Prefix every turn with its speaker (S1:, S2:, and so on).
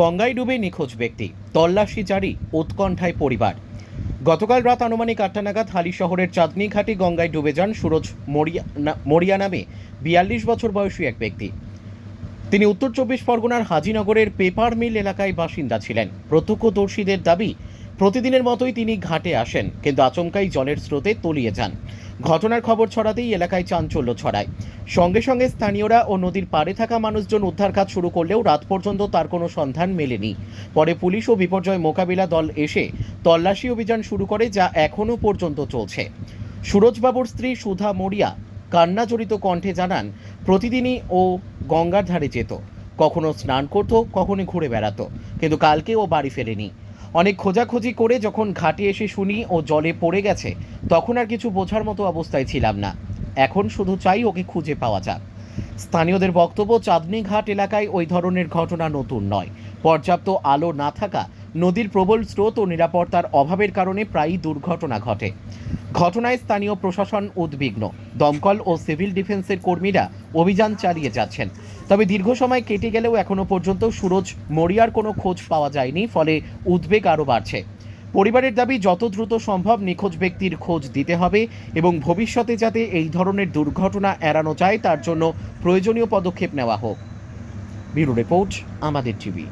S1: গঙ্গায় ডুবে নিখোঁজ ব্যক্তি। তল্লাশি জারি, উৎকণ্ঠায় পরিবার। গতকাল রাত আনুমানিক আটটা নাগাদ হালি শহরের চাঁদনি ঘাটে গঙ্গায় ডুবে যান সুরজ মরিয়া মরিয়া নামে বিয়াল্লিশ বছর বয়সী এক ব্যক্তি। তিনি উত্তর চব্বিশ পরগনার হাজিনগরের পেপার মিল এলাকায় বাসিন্দা ছিলেন। প্রত্যক্ষদর্শীদের দাবি প্রতিদিনের মতোই তিনি ঘাটে আসেন, কিন্তু আচমকাই জলের স্রোতে তলিয়ে যান। ঘটনার খবর ছড়াতেই এলাকায় চাঞ্চল্য ছড়ায়। সঙ্গে সঙ্গে স্থানীয়রা ও নদীর পাড়ে থাকা মানুষজন উদ্ধার কাজ শুরু করলেও রাত পর্যন্ত তার কোনো সন্ধান মেলেনি। পরে পুলিশ ও বিপর্যয় মোকাবিলা দল এসে তল্লাশি অভিযান শুরু করে, যা এখনও পর্যন্ত চলছে। সুরজবাবুর স্ত্রী সুধা মরিয়া কান্নাজড়িত কণ্ঠে জানান, প্রতিদিনই ও গঙ্গার ধারে যেত। কখনো স্নান করতো কখনো ঘুরে বেড়াতো, কিন্তু কালকে ও বাড়ি ফেরেনি। অনেক খোঁজাখুঁজি করে যখন ঘাটে এসে শুনি ও জলে পড়ে গেছে, তখন আর কিছু বোঝার মতো অবস্থায় ছিলাম না। এখন শুধু চাই ওকে খুঁজে পাওয়া যাক। স্থানীয়দের বক্তব্য চাঁদনি ঘাট এলাকায় ওই ধরনের ঘটনা নতুন নয়। পর্যাপ্ত আলো না থাকা, নদীর প্রবল স্রোত ও নিরাপত্তার অভাবের কারণে প্রায়ই দুর্ঘটনা ঘটে। ঘটনায় স্থানীয় প্রশাসন উদ্বিগ্ন। দমকল ও সিভিল ডিফেন্সের কর্মীরা অভিযান চালিয়ে যাচ্ছেন। তবে দীর্ঘ সময় কেটে গেলেও এখনও পর্যন্ত সুরজ, মরিয়ার কোনো খোঁজ পাওয়া যায়নি, ফলে উদ্বেগ আরও বাড়ছে। পরিবারের দাবি, যত দ্রুত সম্ভব নিখোঁজ ব্যক্তির খোঁজ দিতে হবে এবং ভবিষ্যতে যাতে এই ধরনের দুর্ঘটনা এড়ানো যায়, তার জন্য প্রয়োজনীয় পদক্ষেপ নেওয়া হোক। ব্যুরো রিপোর্ট, আমাদের টিভি।